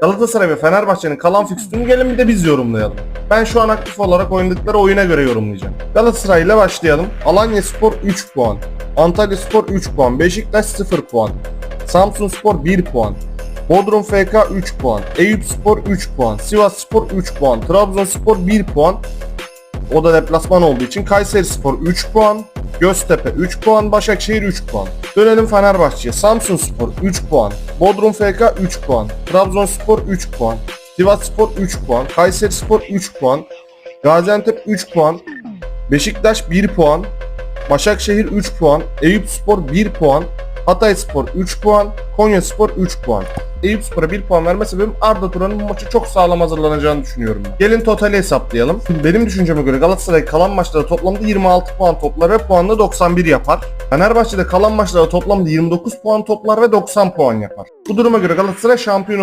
Galatasaray ve Fenerbahçe'nin kalan fikstürünü gelin bir de biz yorumlayalım. Ben şu an aktif olarak oynadıkları oyuna göre yorumlayacağım. Galatasaray ile başlayalım. Alanya Spor 3 puan. Antalya Spor 3 puan. Beşiktaş 0 puan. Samsun Spor 1 puan. Bodrum FK 3 puan. Eyüp Spor 3 puan. Sivas Spor 3 puan. Trabzonspor 1 puan. O da deplasman olduğu için Kayseri Spor 3 puan. Göztepe 3 puan. Başakşehir 3 puan. Dönelim Fenerbahçe'ye. Samsun Spor 3 puan. Bodrum FK 3 puan. Trabzonspor 3 puan. Sivas Spor 3 puan. Kayseri Spor 3 puan. Gaziantep 3 puan. Beşiktaş 1 puan. Başakşehir 3 puan. Eyüp Spor 1 puan. Hatay Spor 3 puan. Konya Spor 3 puan. Eyüp Spor'a 1 puan verme sebebim Arda Turan'ın bu maçı çok sağlam hazırlanacağını düşünüyorum. Gelin totali hesaplayalım. Benim düşünceme göre Galatasaray kalan maçlarda toplamda 26 puan toplar ve puanla 91 yapar. Fenerbahçe'de kalan maçlarda toplamda 29 puan toplar ve 90 puan yapar. Bu duruma göre Galatasaray şampiyon olur.